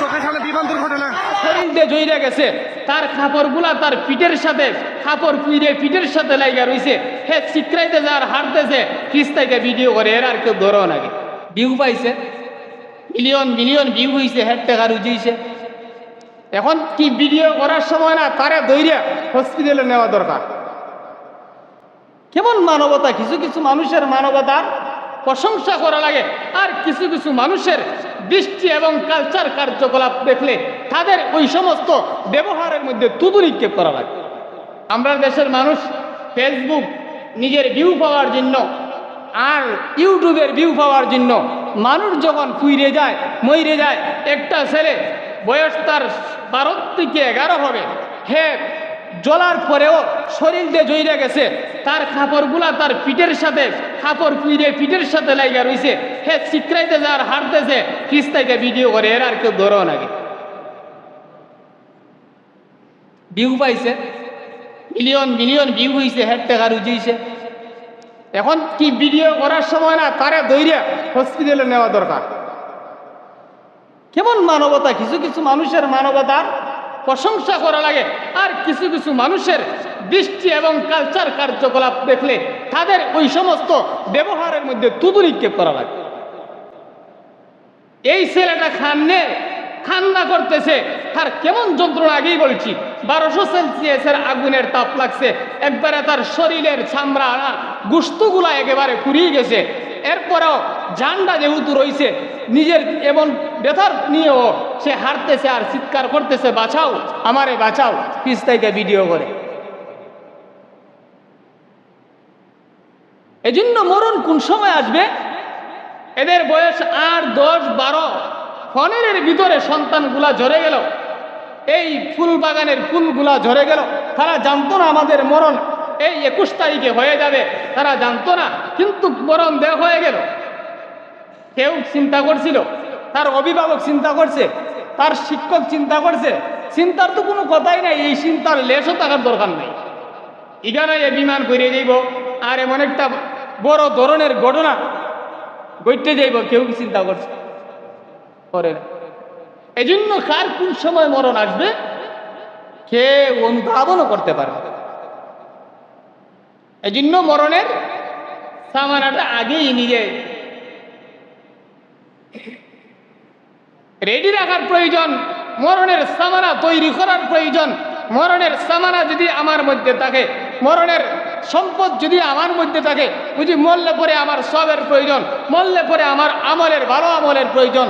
চোখের সামনে বিমান দুর্ঘটনা। শরীর দিয়ে গেছে। তার কাপড়গুলা তার পিঠের সাথে, কাপড় পুইরে পিঠের সাথে লাইগা রইছে। হে চিত্রাইতে যার হাঁটতেছে কিস্তাইতে ভিডিও করে, এর আর কেউ ধরো নাকি ভিউ পাইছে। মিলিয়ন মিলিয়ন ভিউ হইছে, হেড টাকা রুজিয়েছে এখন কি ভিডিও করার সময় না, তারে দৈর্য হসপিটালে নেওয়া দরকার। কেমন মানবতা? কিছু কিছু মানুষের মানবতার প্রশংসা করা লাগে। আর কিছু কিছু মানুষের দৃষ্টি এবং কালচার কার্যকলাপ দেখলে তাদের ওই সমস্ত ব্যবহারের মধ্যে তুতু নিক্ষেপ করা লাগে। আমরা দেশের মানুষ ফেসবুক নিজের ভিউ পাওয়ার জন্য আর ইউটিউবের ভিউ পাওয়ার জন্য মানুষ যখন ফুইরে যায়, মইরে যায়, একটা ছেলে বয়স তার বারো থেকে এগারো হবে হে জ্বলার পরেও শরীর দিয়ে জইরে গেছে, তার কাপড়গুলা তার পিঠের সাথে, কাপড় পুইরে পিঠের সাথে লাইগা রইছে, হে চিত্রাইতে যার হারতেছে কিস্তাইতে ভিডিও করে, এর আর কেউ ধরো নাকি ভিউ পাইছে। মিলিয়ন মিলিয়ন ভিউ হইছে, হেড টাকা রুজিয়েছে এখন কি ভিডিও করার সময় না, তারে দৈর্য হসপিটালে নেওয়া দরকার। কেমন মানবতা? কিছু কিছু মানুষের মানবতার প্রশংসা করা লাগে। আর কিছু কিছু মানুষের দৃষ্টি এবং কালচার কার্যকলাপ দেখলে তাদের ওই সমস্ত ব্যবহারের মধ্যে তুতু নিক্ষেপ করা লাগে। এই ছেলেটা খান্নে খান্না করতেছে। তার কেমন যন্ত্রণা, আগেই বলছি, বারোশো সেলসিয়াসের আগুনের তাপ লাগছে। একবারে তার শরীরের চামড়া গুস্তগুলা একেবারে ফুরিয়ে গেছে। এরপরেও জানটা যেহেতু রয়েছে নিজের এমন ব্যথার নিয়েও সে হারতেছে আর চিৎকার করতেছে, বাঁচাও, আমারে বাঁচাও পিস্তাইকে ভিডিও করে। এজন্য মরণ কোন সময় আসবে? এদের বয়স আট, দশ, বারো ফনেরের ভিতরে সন্তানগুলা ঝরে গেল। এই ফুল বাগানের ফুলগুলা ঝরে গেল। তারা জানতো না আমাদের মরণ এই একুশ তারিখে হয়ে যাবে। তারা জানতো না, কিন্তু মরণ দেহ হয়ে গেল। কেউ চিন্তা করছিল, তার অভিভাবক চিন্তা করছে, তার শিক্ষক চিন্তা করছে, চিন্তার তো কোনো কথাই নাই, এই চিন্তার লেশও থাকার দরকার নেই। এখানে এ বিমান করে যাইব, আর এমন একটা বড় ধরনের ঘটনা ঘটতে যাইব, কেউ কি চিন্তা করছে? করে না। এই জন্য কার কোন সময় মরণ আসবে কে অনুধাবনও করতে পারবে। এই জন্য মরণের সামানাটা আগেই নিজে রেডি রাখার প্রয়োজন, মরণের সামানা তৈরি করার প্রয়োজন। মরণের সামানা যদি আমার মধ্যে থাকে, মরণের সম্পদ যদি আমার মধ্যে থাকে, বুঝি মরলে পরে আমার সবের প্রয়োজন, মরলে পরে আমার আমলের ভালো আমলের প্রয়োজন।